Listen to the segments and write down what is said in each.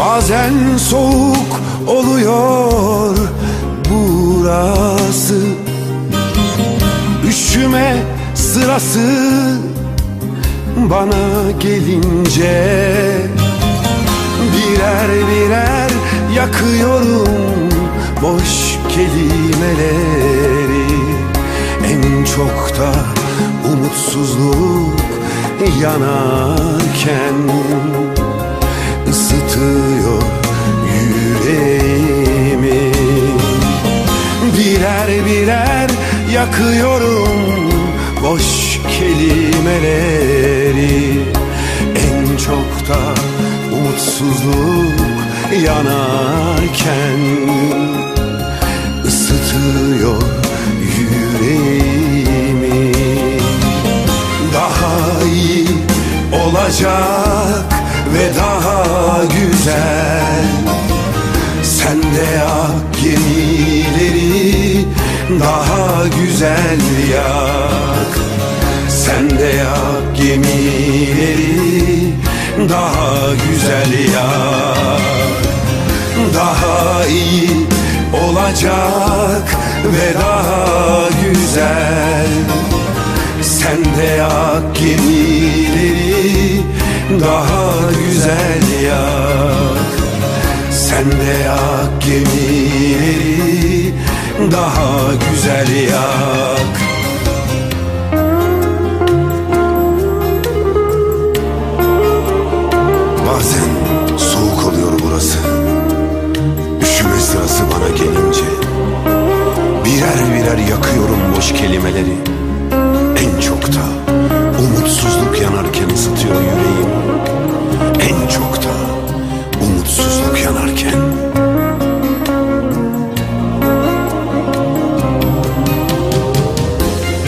Bazen soğuk oluyor burası. Üşüme sırası bana gelince. Birer birer yakıyorum boş kelimeleri. En çok da umutsuzluk yanarken ısıtıyor yüreğimi. Birer birer yakıyorum boş kelimeleri. En çok da umutsuzluk yanarken ısıtıyor yüreğimi. Daha iyi olacak ve daha güzel. Sen de yak gemileri daha güzel yak. Sen de yak gemileri daha güzel yak. Daha iyi olacak ve daha güzel. Sen de yak gemileri daha güzel yak. Sen de yak gemileri daha güzel yak. Bazen soğuk oluyor burası. Üşüme sırası bana gelince Birer birer yakıyorum boş kelimeleri yanarken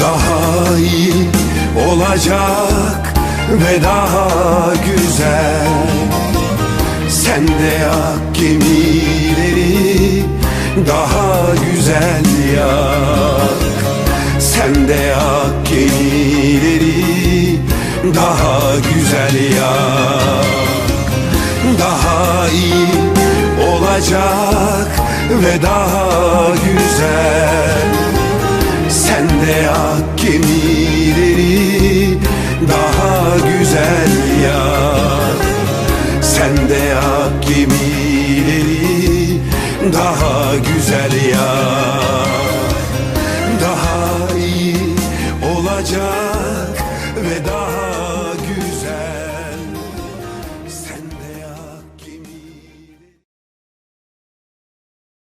Daha iyi olacak ve daha güzel. Sen de yak gemileri daha güzel yak. Sen de yak gemileri daha güzel yak. Daha iyi olacak. Ve daha güzel. Sen de yak gemileri daha güzel yak Sen de yak gemileri daha güzel yak Daha iyi olacak